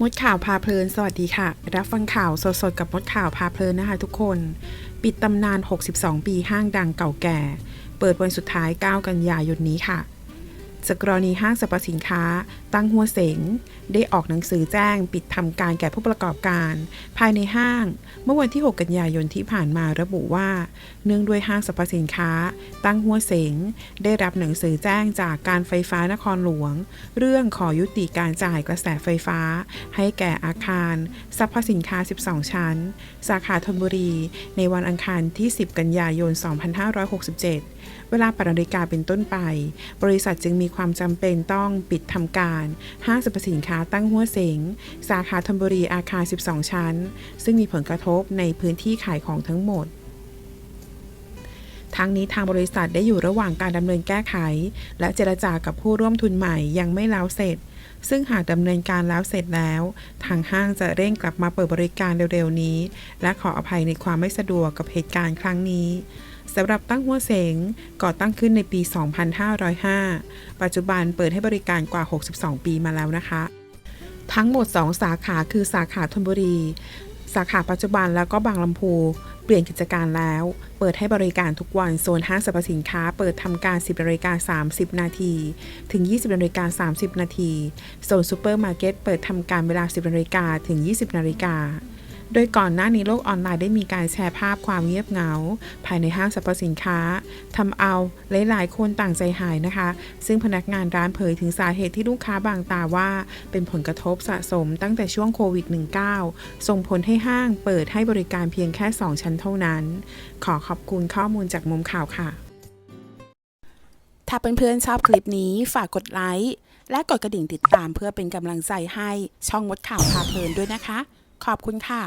มดข่าวพาเพลิน สวัสดีค่ะ รับฟังข่าวสดๆ กับมดข่าวพาเพลินนะคะทุกคน ปิดตำนาน 62 ปีห้างดังเก่าแก่ เปิดวันสุดท้าย 9 กันยายนนี้ค่ะ จากกรณีห้างสรรพสินค้า ตั้งหัวเสง ได้ออกหนังสือแจ้งปิดทำการแก่ผู้ประกอบการ ภายในห้าง เมื่อวันที่ 6 กันยายนที่ผ่านมาระบุว่า เนื่องด้วยห้างสรรพสินค้า ตั้งหัวเสง ได้รับหนังสือแจ้งจากการไฟฟ้านครหลวง เรื่องขอยุติการจ่ายกระแสไฟฟ้า ให้แก่อาคารสรรพสินค้า 12 ชั้น สาขาธนบุรี ในวันอังคารที่ 10 กันยายน 2567 เวลา8นาฬิกาเป็นต้นไป บริษัทจึงมีความจำเป็นต้องปิดทำการ ห้างสรรพสินค้าตั้งหัวเสง สาขาธนบุรีอาคาร 12 ชั้น ซึ่งมีผลกระทบในพื้นที่ขายของทั้งหมดทั้งนี้ทางบริษัทได้อยู่ระหว่างการดำเนินแก้ไข และเจรจากับผู้ร่วมทุนใหม่ยังไม่แล้วเสร็จ ซึ่งหากดำเนินการแล้วเสร็จแล้ว ทางห้างจะเร่งกลับมาเปิดบริการเร็วๆนี้ และขออภัยในความไม่สะดวกกับเหตุการณ์ครั้งนี้ สำหรับตั้งหัวเสงก่อตั้งขึ้นในปี 2505 ปัจจุบันเปิดให้บริการกว่า 62 ปีมาแล้วนะคะ ทั้งหมด 2 สาขาคือสาขาธนบุรี สาขาปัจจุบันแล้วก็บางลำพู เปลี่ยนกิจการแล้ว เปิดให้บริการทุกวันโซนห้างสรรพสินค้า เปิดทำการ 10นาฬิกา30 นาที ถึง 20นาฬิกา30 นาที โซนซูเปอร์มาร์เก็ตเปิดทำการเวลา 10นาฬิกาถึง 20นาฬิกา โดยก่อนหน้านี้โลกออนไลน์ได้มีการแชร์ภาพความเงียบเหงา ภายในห้างสรรพสินค้าทำเอาหลายๆคนต่างใจหายนะคะ ซึ่งพนักงานร้านเผยถึงสาเหตุที่ลูกค้าบางตาว่า เป็นผลกระทบสะสมตั้งแต่ช่วงโควิด -19 ส่งผลให้ห้างเปิดให้บริการเพียงแค่ 2 ชั้นเท่านั้น ขอขอบคุณข้อมูลจากมุมข่าวค่ะ ถ้าเพื่อนๆชอบคลิปนี้ฝากกดไลค์และกดกระดิ่งติดตามเพื่อเป็นกำลังใจให้ช่องมดข่าวพาเพลินด้วยนะคะ ขอบคุณค่ะ